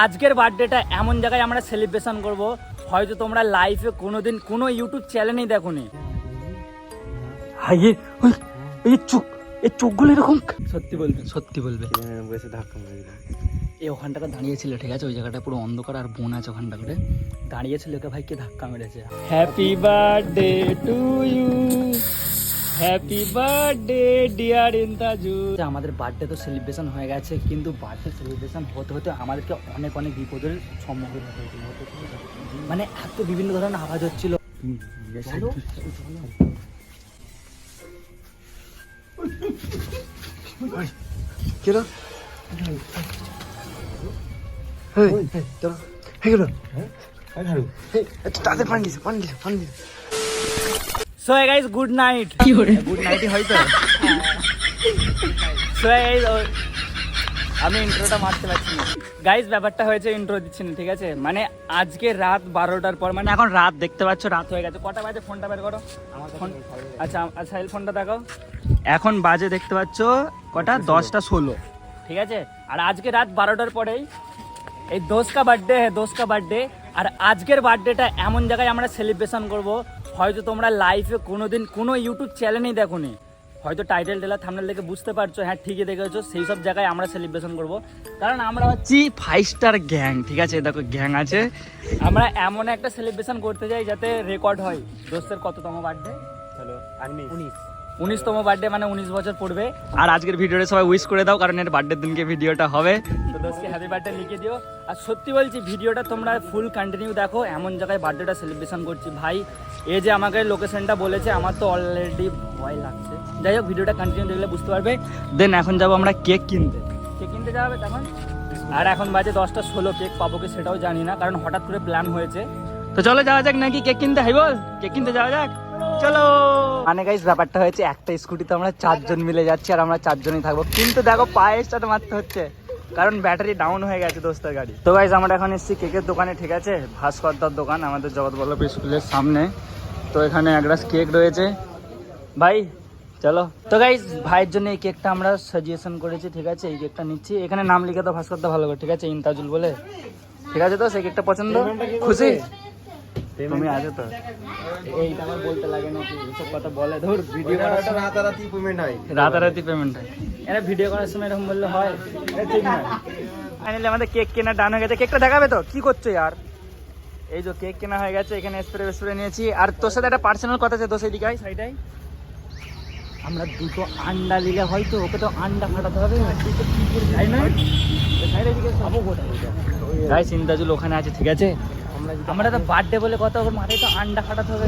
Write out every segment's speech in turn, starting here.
আজকের বার্থডেটা এমন জায়গায় আমরা সেলিব্রেশন করব। হয়তো তোমরা লাইফে কোনোদিন কোনো ইউটিউব চ্যানেলই দেখোনি। হাই ওই এই চোখ এই চোখগুলো এরকম। সত্যি বলবে সত্যি বলবে। বসে ধাক্কা মারি এই ওখানটাতে দাঁড়িয়েছিল ঠিক আছে? ওই জায়গাটা পুরো অন্ধকার আর বোন আছে ওখানটা করে। দাঁড়িয়েছিল ওকে ভাইকে ধাক্কা মেরেছে? Happy birthday to you happy birthday dear Intaju আমাদের বার্থডে তো সেলিব্রেশন হয়ে গেছে কিন্তু বার্থডে সেলিব্রেশন হতে হতে আমাদেরকে অনেক অনেক বিপদের সম্মুখীন হতে হয়েছিল মানে এত বিভিন্ন ধরনের আওয়াজ হচ্ছিল। চলো, চলো। কেন চলো হয়ে গেল তাদের পানি দিছে পানি দিছে পানি দিছে। So guys good night good নাইটই হয়তো সো গাইস আমি ইন্ট্রোটা মারতে পারছি না। গাইস ব্যাপারটা হয়েছে ইন্ট্রো দিচ্ছি না ঠিক আছে? মানে আজকে রাত বারোটার পর মানে এখন রাত দেখতে পাচ্ছ রাত হয়ে গেছে। কটা বাজে? ফোনটা বের করো। ফোন আচ্ছা আচ্ছা এই ফোনটা দেখো এখন বাজে দেখতে পাচ্ছ কটা? দশটা ষোলো। ঠিক আছে? আর আজকে রাত বারোটার পরেই এই দোষ কা বার্থডে হ্যাঁ দোষ কা বার্থডে আর আজকের বার্থডেটা এমন জায়গায় আমরা সেলিব্রেশন করব হয়তো তোমরা লাইফে কোনো দিন কোনো ইউটিউব চ্যানেলেই দেখো নি হয়তো টাইটেল টেলার থামনেল দেখে বুঝতে পারছ হ্যাঁ ঠিকই দেখেছ সেই সব জায়গায় আমরা সেলিব্রেশন করব। কারণ আমরা হচ্ছি ফাইভ স্টার গ্যাং ঠিক আছে? দেখো গ্যাং আছে। আমরা এমন একটা সেলিব্রেশন করতে যাই যাতে রেকর্ড হয়। দোস্তের কততম বার্থডে চলো উনিশ। উনিশতম বার্থডে মানে উনিশ বছর পড়বে। আর আজকের ভিডিওটা সবাই উইশ করে দাও কারণ এর বার্থডের দিনকে ভিডিওটা হবে। তো দোস্তকে হ্যাপি বার্থডে লিখে দিও। আর সত্যি বলছি ভিডিওটা তোমরা ফুল কন্টিনিউ দেখো। এমন জায়গায় বার্থডেটা সেলিব্রেশন করছি। ভাই এ যে আমাকে লোকেশনটা বলেছে আমার তো অলরেডি ভয় লাগছে। যাই হোক ভিডিওটা কন্টিনিউ দেখলে বুঝতে পারবে। দেন এখন যাব আমরা কেক কিনতে। কেক কিনতে যাবে তখন? আর এখন বাজে দশটা ষোলো কেক পাবো কি সেটাও জানি না কারণ হঠাৎ করে প্ল্যান হয়েছে। তো চলো যাওয়া যাক নাকি কেক কিনতে? হাই বল কেক কিনতে যাওয়া যাক। চলো। মানে গাইস ব্যাপারটা হয়েছে একটা স্কুটিতে আমরা চারজন মিলে যাচ্ছি আর আমরা চারজনই থাকব। কিন্তু দেখো পায়ের সাথে মারতে হচ্ছে। কারণ ব্যাটারি ডাউন হয়ে গেছে দোস্তের গাড়ি। তো গাইস আমরা এখন এসেছি কেকের দোকানে ঠিক আছে? ভাস্করদার দোকান আমাদের জগৎ বল্লভ স্কুলের সামনে। তো এখানে এক গ্লাস কেক রয়েছে। ভাই চলো। তো গাইস ভাইয়ের জন্য এই কেকটা আমরা সাজেশন করেছি ঠিক আছে? এই কেকটা নিচ্ছি। এখানে নাম লিখে দাও ভাস্করদা ভালো করে ঠিক আছে? ইনতাজুল বলে। ঠিক আছে তো সেই কেকটা পছন্দ? খুশি? তুমি আছো তো? এইটা আমার বলতে লাগে না এসব কথা বলে। ধর ভিডিও করার সময় রাতারাতি পেমেন্ট হয়। রাতারাতি পেমেন্ট হয়। এরা ভিডিও করার সময় এরকম বললে হয়। এটা ঠিক না। ফাইনালি আমাদের কেক কেনা ডান হয়ে গেছে। কেকটা দেখাবে তো? কি করছ আর এই যে কেক কেনা হয়ে গেছে এখানে স্প্রে স্প্রে নিয়েছি। আর তোর সাথে একটা পার্সোনাল কথা আছে তো সেই দিকে সাইডাই আমরা দুটো আন্ডা নিলে হয়তো ওকে তো আন্ডা ফাটাতে হবে। দুটো কি করে যাই না সাইডের দিকে খাব কোথায়? গাইস ইন্দাজুল ওখানে আছে ঠিক আছে? আমরা তো বার্থডে বলে কথা ওর মাথায় তো আন্ডা ফাটাতে হবে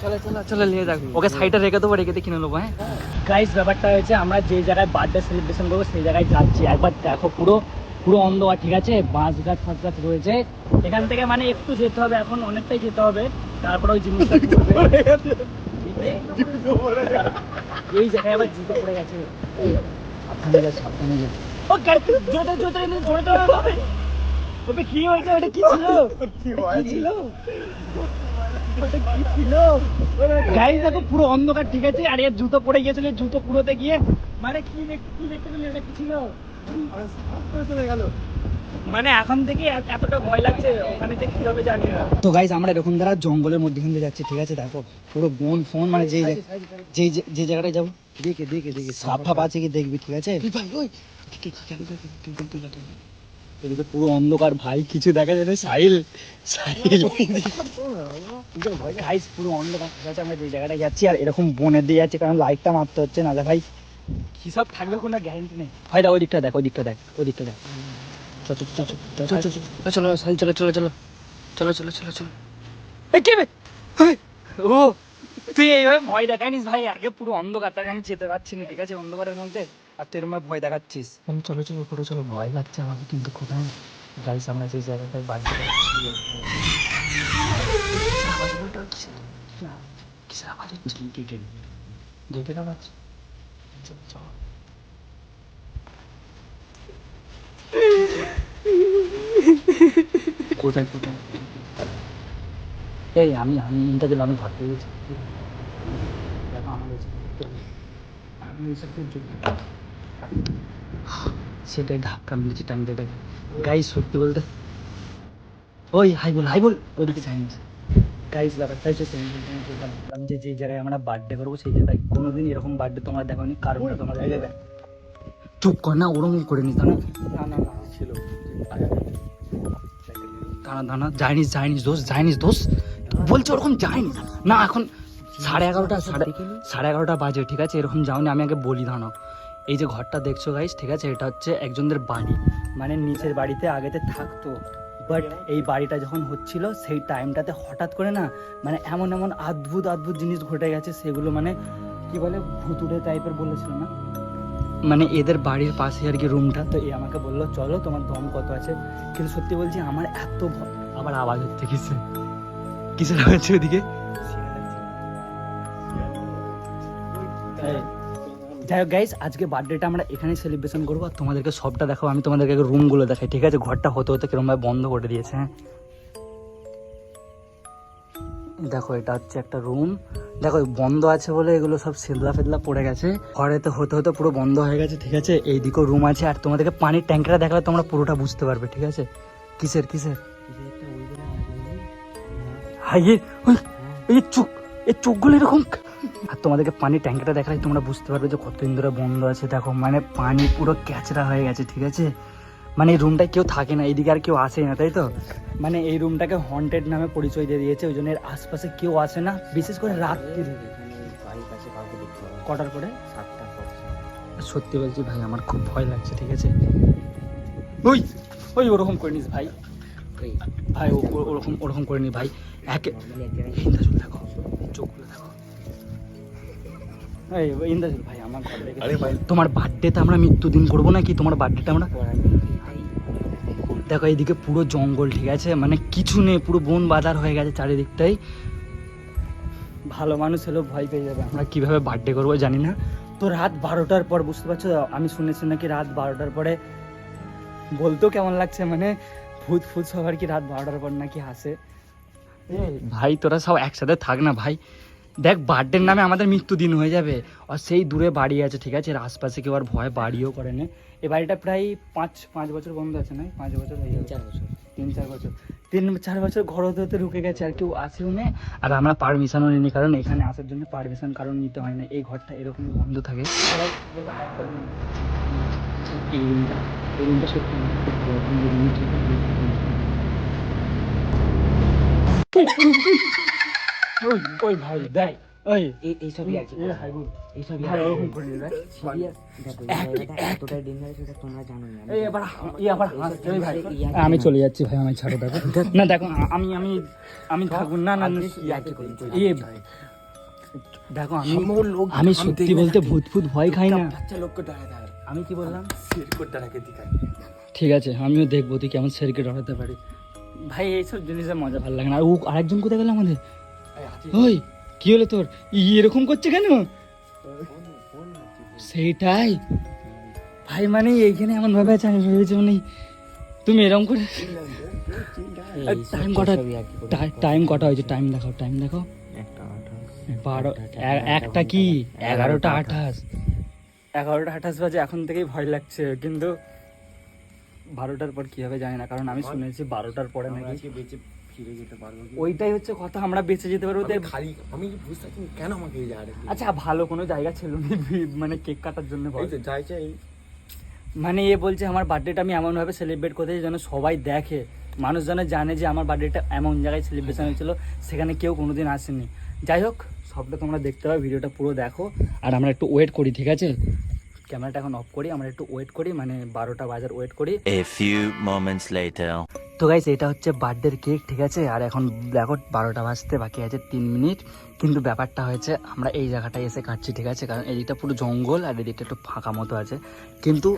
চলো চলো চলো নিয়ে যাব ওকে সাইডে রেখে দেবো রেখে কিনে নেব হ্যাঁ গাইস ব্যাপারটা হয়েছে আমরা যে জায়গায় বার্থডে সেলিব্রেশন করব সেই জায়গায় যাচ্ছি একবার দেখো পুরো পুরো অন্ধকার ঠিক আছে বাঁশ গাছ ফাঁস গাছ রয়েছে এখান থেকে মানে একটু যেতে হবে এখন অনেকটাই যেতে হবে তারপরে ওই জিনিসটা এই জায়গায় আবার জুতো পড়ে গেছে সাবধানে যা সাবধানে যা ও গাড়ি জোরে জোরে জোরে জোরে হবে ওটা কি হয়েছে ওটা কি ছিল কি ছিল ওটা কি ছিল গাড়ি দেখো পুরো অন্ধকার ঠিক আছে আর এর জুতো পড়ে গিয়েছিল জুতো পুরোতে গিয়ে মানে কি দেখ- কি দেখতে পেলি এটা কি ছিল চলে গেল মানে এখন থেকে এতটা ভয় লাগছে ওখানে যে কি হবে জানি না তো গাইজ আমরা এরকম দ্বারা জঙ্গলের মধ্যে দিয়ে যাচ্ছি ঠিক আছে দেখো পুরো বন ফোন মানে যেই যেই যে- যে জায়গাটায় যাব দেখে দেখে দেখে সাপ ফাপ আছে কি দেখবি ঠিক আছে ভাই ওই এদিকে পুরো অন্ধকার ভাই, কিছু দেখা যাচ্ছে সাহিল সাহিল। ভাই পুরো অন্ধকার। আছে, আমরা যে জায়গাটা যাচ্ছি আর এরকম বনে দিয়ে যাচ্ছি, কারণ লাইটটা মারতে হচ্ছে না ভাই হিসাব থাকবে কোনো গ্যারেন্টি নেই। ভাই দা ওদিকটা দেখ ওদিকটা দেখ ওদিকটা দেখ। চলো চলো সাহিল, চলো চলো চলো। চলো চলো চলো চলো। এই কে ও, তুই এইভাবে ভয় দেখানিস ভাই, আগে পুরো অন্ধকার তাকে আমি যেতে পারছি না, ঠিক আছে, অন্ধকারের মধ্যে। আর তুই এরকম ভয় দেখাচ্ছিস। চলো চলো চলো চলো ভয় লাগছে আমাকে কিন্তু কোথায়? গাইস আমরা সেই জায়গাটায় বাড়ি কিসের আওয়াজ হচ্ছে গেটের আওয়াজ চল কোথায় কোথায়? এই, আমি আমি ইন্টা দিলাম আমি ঘর থেকে গেছি। দেখো, আমার সেটাই ধাক্কা মেরেছি টাইমটা গাই সত্যি বলতে ওই হাই বল হাই বল ওইদিকে চাইনিজ গাইস ব্যাপারটা হচ্ছে আমি যে যে জায়গায় আমরা বার্থডে করব সেই জায়গায় কোনোদিন এরকম বার্থডে তোমরা দেখোনি কারণটা তোমরা দেখবে? চুপ কর না ওরকম করে নি না না না না ছিল। দাঁড়া দাঁড়া চাইনিজ চাইনিজ দোষ চাইনিজ দোষ বলছে ওরকম যায়নি না এখন সাড়ে এগারোটা সাড়ে সাড়ে এগারোটা বাজে ঠিক আছে? এরকম যাওনি আমি আগে বলি দাঁড়াও। এই যে ঘরটা দেখছ গাইস ঠিক আছে? এটা হচ্ছে একজনদের বাড়ি। মানে নিচের বাড়িতে আগেতে থাকতো। বাট এই বাড়িটা যখন হচ্ছিল সেই টাইমটাতে হঠাৎ করে না মানে এমন এমন অদ্ভুত অদ্ভুত জিনিস ঘটে গেছে সেগুলো মানে কি বলে ভুতুড়ে টাইপের বলেছিল না? মানে এদের বাড়ির পাশে আর কি রুমটা তো এ আমাকে বলল চলো তোমার দম কত আছে? কিন্তু সত্যি বলছি আমার এত ভয় আবার আওয়াজ হচ্ছে কিসে? কিসের আওয়াজ হচ্ছে ওদিকে যাই হোক গাইস আজকে বার্থডেটা আমরা এখানে সেলিব্রেশন করব। আর তোমাদেরকে সবটা দেখাবো, আমি তোমাদেরকে রুমগুলো দেখাই, ঠিক আছে? ঘরটা হতে হতে কিরমভাবে বন্ধ করে দিয়েছে হ্যাঁ? দেখো, এটা হচ্ছে একটা রুম দেখো, বন্ধ আছে বলে এগুলো সব সেদলা ফেদলা পড়ে গেছে। ঘরে তো হতে হতে পুরো বন্ধ হয়ে গেছে, ঠিক আছে? এইদিকেও রুম আছে, আর তোমাদেরকে পানির ট্যাঙ্কটা দেখালে তোমরা পুরোটা বুঝতে পারবে, ঠিক আছে? কিসের কিসের? হাই এই চোখ, এই চোখগুলো এরকম আর তোমাদেরকে পানির ট্যাঙ্কিটা দেখালে তোমরা বুঝতে পারবে যে কতদিন ধরে বন্ধ আছে। দেখো মানে পানি পুরো ক্যাচরা হয়ে গেছে, ঠিক আছে? মানে এই রুমটায় কেউ থাকে না, এইদিকে আর কেউ আসে না, তাই তো? মানে এই রুমটাকে হন্টেড নামে পরিচয় দিয়ে দিয়েছে, ওই জন্য এর আশপাশে কেউ আসে না, বিশেষ করে রাত্রি। কটার পরে? সত্যি বলছি ভাই, আমার খুব ভয় লাগছে, ঠিক আছে? ওই ওই ওরকম করে নিস ভাই। ভাই ওরকম ওরকম করে নি ভাই। একে দেখো, চোখগুলো দেখো। ভাই আমার আরে ভাই। তোমার বার্থডেতে আমরা মৃত্যুদিন করব নাকি? তোমার বার্থডেটা আমরা দেখো। এইদিকে পুরো জঙ্গল ঠিক আছে? মানে কিছু নেই পুরো বন বাজার হয়ে গেছে চারিদিকটাই। ভালো মানুষ হলেও ভয় পেয়ে যাবে আমরা। কীভাবে বার্থডে করব জানি না। তো রাত বারোটার পর বুঝতে পারছ? আমি শুনেছি নাকি রাত বারোটার পরে বলতেও কেমন লাগছে মানে ভূত ফুত সবার কি রাত বারোটার পর নাকি হাসে। ভাই তোরা সব একসাথে থাক না ভাই। দেখ বার্থডের নামে আমাদের মৃত্যু দিন হয়ে যাবে। আর সেই দূরে বাড়ি আছে ঠিক আছে? এর আশপাশে কেউ আর ভয় বাড়িও করে না। এই বাড়িটা প্রায় পাঁচ পাঁচ বছর বন্ধ আছে না পাঁচ বছর হয়ে চার বছর। তিন চার বছর। তিন চার বছর ঘর হতে হতে ঢুকে গেছে আর কেউ আসেও না আর আমরা পারমিশনও নিই কারণ এখানে আসার জন্য পারমিশন কারণ নিতে হয় না। এই ঘরটা এরকম বন্ধ থাকে। এই ওই ওই ভাই ওই। এই। সিরিয়াস ডেঞ্জারাস এটা তোমরা জানো না এই এই আবার হাসছে ভাই। আমি। চলে যাচ্ছি ভাই আমি ছাড়ো দেখো। না দেখো আমি আমি আমি থাকুন না না ইয়ার্কি করি, দেখো আমি আমি সত্যি বলতে ভূত ফুত ভয় খাই না। বাচ্চা লোককে ডরাতে আমি কি বললাম? সিরকো ডরাকে ঠিক আছে আমিও দেখব তুই কেমন স্যারকে ডরাতে পারি। ভাই এইসব জিনিসের মজা ভালো লাগে না। আর ও আরেকজন কোথায় গেল আমাদের? ওই কি হলো তোর? ই এরকম করছে কেন? সেইটাই। ভাই মানে এইখানে এমন ভাবে আছে আমি ভেবেছি মানে তুমি এরকম করে টাইম কটা টাইম কটা হয়েছে? টাইম দেখাও টাইম দেখাও। একটা বারো একটা কি? এগারোটা আঠাশ। এগারোটা আঠাশ বাজে এখন থেকেই ভয় লাগছে কিন্তু বারোটার পর কি হবে জানি না? কারণ আমি শুনেছি বারোটার পরে নাকি ফিরে যেতে পারব ওইটাই হচ্ছে কথা আমরা বেঁচে যেতে পারব। খালি আমি বুঝতে পারছি কেন আমাকে এই জায়গাটা আচ্ছা ভালো কোনো জায়গা ছিল না মানে কেক কাটার জন্য। যাই চাই মানে এ বলছে আমার বার্থডেটা আমি এমনভাবে সেলিব্রেট করতে যেন সবাই দেখে। মানুষ যেন জানে যে আমার বার্থডেটা এমন জায়গায় সেলিব্রেশন হয়েছিল সেখানে কেউ কোনোদিন আসেনি। যাই হোক সবটা তোমরা দেখতে পাবে ভিডিওটা পুরো দেখো। আর আমরা একটু ওয়েট করি ঠিক আছে? ক্যামেরাটা এখন অফ করি আমরা একটু ওয়েট করি মানে বারোটা বাজার ওয়েট করি। A few moments later. তো গাইস এটা হচ্ছে বার্থডের কেক ঠিক আছে? আর এখন দেখো বারোটা বাজতে বাকি আছে তিন মিনিট। কিন্তু ব্যাপারটা হয়েছে আমরা এই জায়গাটায় এসে কাটছি ঠিক আছে? কারণ এদিকটা পুরো জঙ্গল আর এদিকটা একটু ফাঁকা মতো আছে। কিন্তু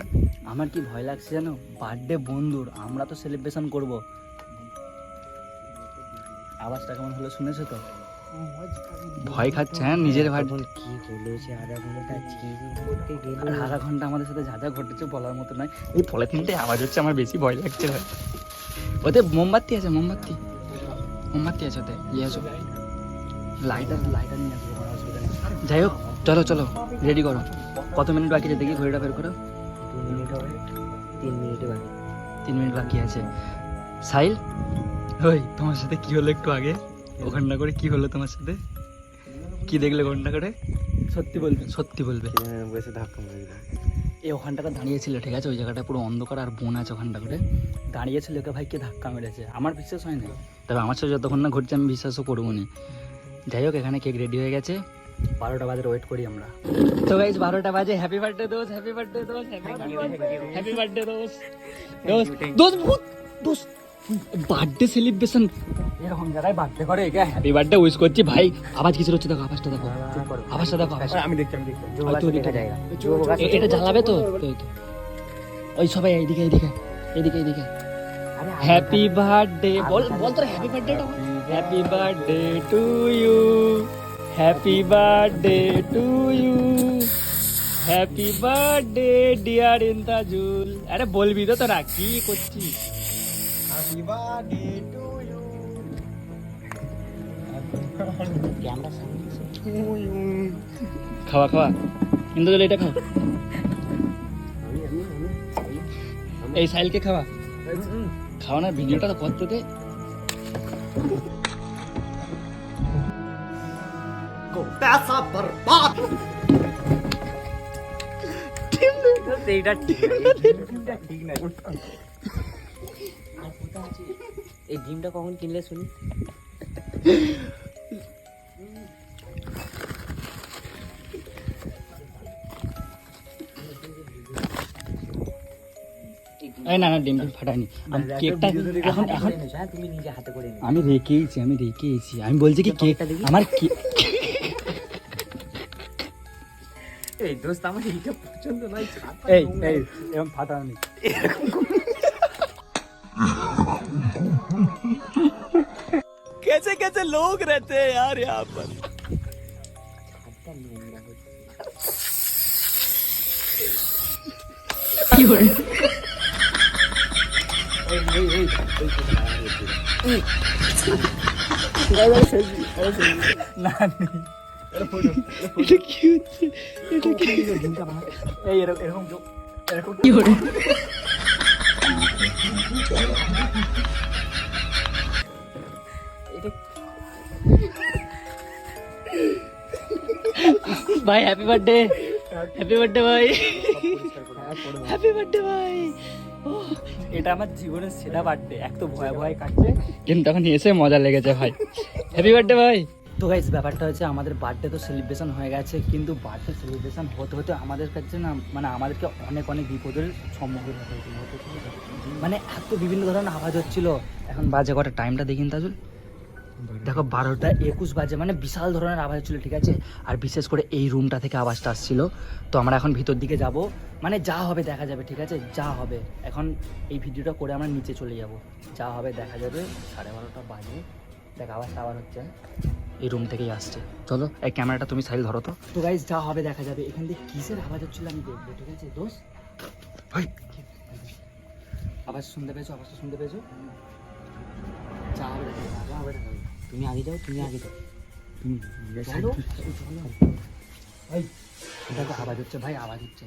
আমার কি ভয় লাগছে জানো? বার্থডে বন্ধুর আমরা তো সেলিব্রেশন করব। আওয়াজটা কেমন হলো শুনেছো তো? ভয় খাচ্ছে হ্যাঁ নিজের ভাই কি হলো সে আধা ঘণ্টা করতে গেল? আধা ঘণ্টা আমাদের সাথে যা যা ঘটেছে বলার মতো নয়। এই পলিথিনটা আওয়াজ হচ্ছে আমার বেশি ভয় লাগছে ভাই ওতে মোমবাতি আছে মোমবাতি। মোমবাতি আছে ওতে নিয়ে আসো। লাইটার লাইটার নিয়ে আসব কোনো অসুবিধা নেই। যাই হোক চলো চলো রেডি করো। কত মিনিট বাকি আছে দেখি ঘড়িটা বের করো। দু মিনিট হবে মিনিটে বাকি। তিন মিনিট বাকি আছে। সাইল ওই তোমার সাথে কি হলো একটু আগে? ওখানটা করে কি হলো তোমার সাথে? কি দেখলে ওখানটা করে? সত্যি বলবে। সত্যি বলবে। বসে ধাক্কা মারি এই ওখানটাটা দাঁড়িয়েছিল ঠিক আছে? ওই জায়গাটা পুরো অন্ধকার আর বোন আছে ওখানটা করে। দাঁড়িয়েছিল ওকে ভাইকে ধাক্কা মেরেছে? আমার বিশ্বাস হয় না তবে আমার সাথে যতক্ষণ না ঘটছে আমি বিশ্বাসও করব না। যাই হোক এখানে কেক রেডি হয়ে গেছে। বারোটা বাজে ওয়েট করি আমরা। তো গাইজ বারোটা বাজে। হ্যাপি বার্থডে দোস হ্যাপি বার্থডে দোস হ্যাপি বার্থডে দোস দোস দোস ভূত দোস বার্থডে সেলিব্রেশন এরকম জায়গায় বার্থডে করে একে হ্যাপি বার্থডে উইশ করছি ভাই। আওয়াজ কিছু হচ্ছে দেখো আওয়াজটা দেখো। আওয়াজটা দেখো আমি দেখছি আমি দেখছি। এটা জ্বালাবে তো। ওই সবাই এইদিকে এইদিকে এইদিকে এইদিকে। হ্যাপি বার্থডে বল বল তোর happy birthday happy birthday to you happy birthday to you happy birthday dear Intajul আরে বলবি তো তোরা কি করছিস? ক্যামেরা সামনে খাওয়া খাওয়া। ইন্দ্রজল এটা খাও। এই সাইলকে খাওয়া। খাওয়া না ভিডিওটা তো করতে দে। এইটা ঠিক। ঠিক না এই ডিমটা কখন কিনলে শুনি? এই না না ডিম টিম ফাটাইনি আমি কেকটা এখন এখন হ্যাঁ তুমি নিজে হাতে করে আমি রেখেইছি আমি রেখেইছি। আমি বলছি কি কেক দেখি। আমার কেক এই দোস্ত আমার এইটা পছন্দ নয় এই এই এরকম ফাটানি कैसे कैसे लोग रहते हैं यार यहाँ पर হাতটা নোংরা হচ্ছে এটা কি হচ্ছে এটা কি এই এরকম এরকম ভাই হ্যাপি বার্থডে হ্যাপি বার্থডে ভাই। হ্যাপি বার্থডে ভাই। এটা আমার জীবনের সেরা বার্থডে এক তো ভয় ভয় কাটছে। কিন্তু তখন এসে মজা লেগেছে ভাই। হ্যাপি বার্থডে ভাই। তো গাইস ব্যাপারটা হচ্ছে আমাদের বার্থডে তো সেলিব্রেশন হয়ে গেছে কিন্তু বার্থডে সেলিব্রেশন হতে হতে আমাদের কাছে না মানে আমাদেরকে অনেক অনেক বিপদের সম্মুখীন হতে হতে হয়েছিল। মানে এত বিভিন্ন ধরনের আওয়াজ হচ্ছিল। এখন বাজে কটা টাইমটা দেখিন তাজুল। দেখো বারোটা একুশ বাজে মানে বিশাল ধরনের আওয়াজ হচ্ছিল ঠিক আছে? আর বিশেষ করে এই রুমটা থেকে আওয়াজটা আসছিল। তো আমরা এখন ভিতর দিকে যাব। মানে যা হবে দেখা যাবে ঠিক আছে? যা হবে। এখন এই ভিডিওটা করে আমরা নিচে চলে যাব। যা হবে দেখা যাবে সাড়ে বারোটা বাজে। দেখ আওয়াজটা আবার হচ্ছে। এই রুম থেকেই আসছে। চলো এই ক্যামেরাটা তুমি সাইল ধরো তো। তো গাইজ যা হবে দেখা যাবে। এখান থেকে কিসের আওয়াজ হচ্ছিল আমি দেখব ঠিক আছে? দোষ? আওয়াজ শুনতে পেয়েছ? আওয়াজটা শুনতে পেয়েছ? যা হবে দেখা যাবে, যা হবে দেখা। তুমি আগে যাও তুমি আগে যাও তুমি চলো চলো ভাই দেখো আওয়াজ হচ্ছে ভাই আওয়াজ হচ্ছে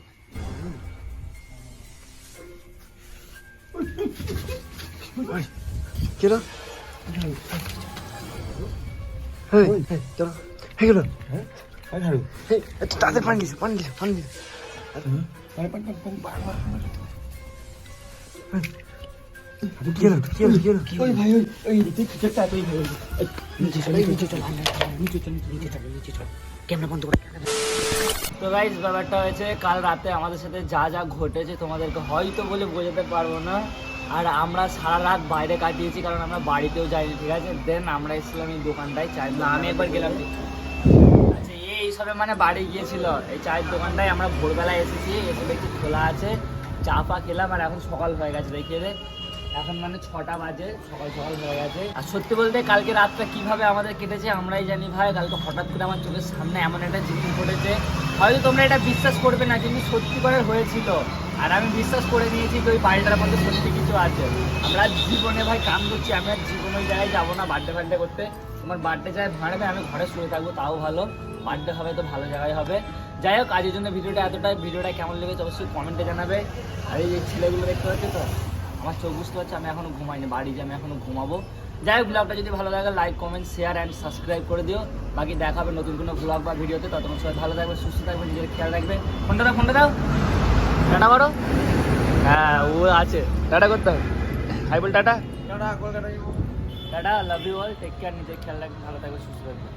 কেন চলো হয়ে গেল তাদের পানি দিছে পানি দিছে পানি দিছে কি হলো কি হলো কি তো গাইজ ব্যাপারটা হয়েছে কাল রাতে আমাদের সাথে যা যা ঘটেছে তোমাদেরকে হয়তো বলে বোঝাতে পারব না। আর আমরা সারা রাত বাইরে কাটিয়েছি কারণ আমরা বাড়িতেও যাইনি ঠিক আছে? দেন আমরা এসেছিলাম এই দোকানটায় চাই না আমি একবার গেলাম। আচ্ছা এই সবে মানে বাড়ি গিয়েছিল। এই চায়ের দোকানটায় আমরা ভোরবেলায় এসেছি এসে দেখছি খোলা আছে চা ফা খেলাম আর এখন সকাল হয়ে গেছে দেখিয়ে দে। এখন মানে ছটা বাজে, সকাল সকাল হয়ে গেছে। আর সত্যি বলতে কালকে রাতটা কীভাবে আমাদের কেটেছে আমরাই জানি ভাই, কালকে হঠাৎ করে আমার চোখের সামনে এমন একটা জিনিস ঘটেছে। হয়তো তোমরা এটা বিশ্বাস করবে না, কিন্তু সত্যি করে হয়েছিল। আর আমি বিশ্বাস করে নিয়েছি যে ওই বাড়িটার মধ্যে সত্যি কিছু আছে। আমরা জীবনে ভাই কাম করছি, আমি আর জীবনে জায়গায় যাব না বার্থডে ফার্থডে করতে। তোমার বার্থডে চাই ভাড়বে আমি ঘরে শুয়ে থাকব, তাও ভালো। বার্থডে হবে তো ভালো জায়গায় হবে। যাই হোক আজের জন্য ভিডিওটা এতটাই। ভিডিওটা কেমন লেগেছে অবশ্যই কমেন্টে জানাবে। আর এই যে ছেলেগুলো দেখতে পাচ্ছি তো? আমার চোখ বুঝতে পারছে আমি এখনও ঘুমাইনি বাড়ি যে আমি এখনও ঘুমাবো। যাই হোক ব্লগটা যদি ভালো লাগে like comment share and subscribe করে দিও। বাকি দেখাবে নতুন কোনো ব্লগ বা ভিডিওতে ততক্ষণ সবাই ভালো থাকবে সুস্থ থাকবে নিজের খেয়াল রাখবে। ফোনটা দাও ফোনটা দাও। টাটা বারো হ্যাঁ ও আছে। টাটা করতে হবে। হাই বল tata. Tata love you all take care নিজের খেয়াল রাখবে ভালো থাকবে সুস্থ থাকবে।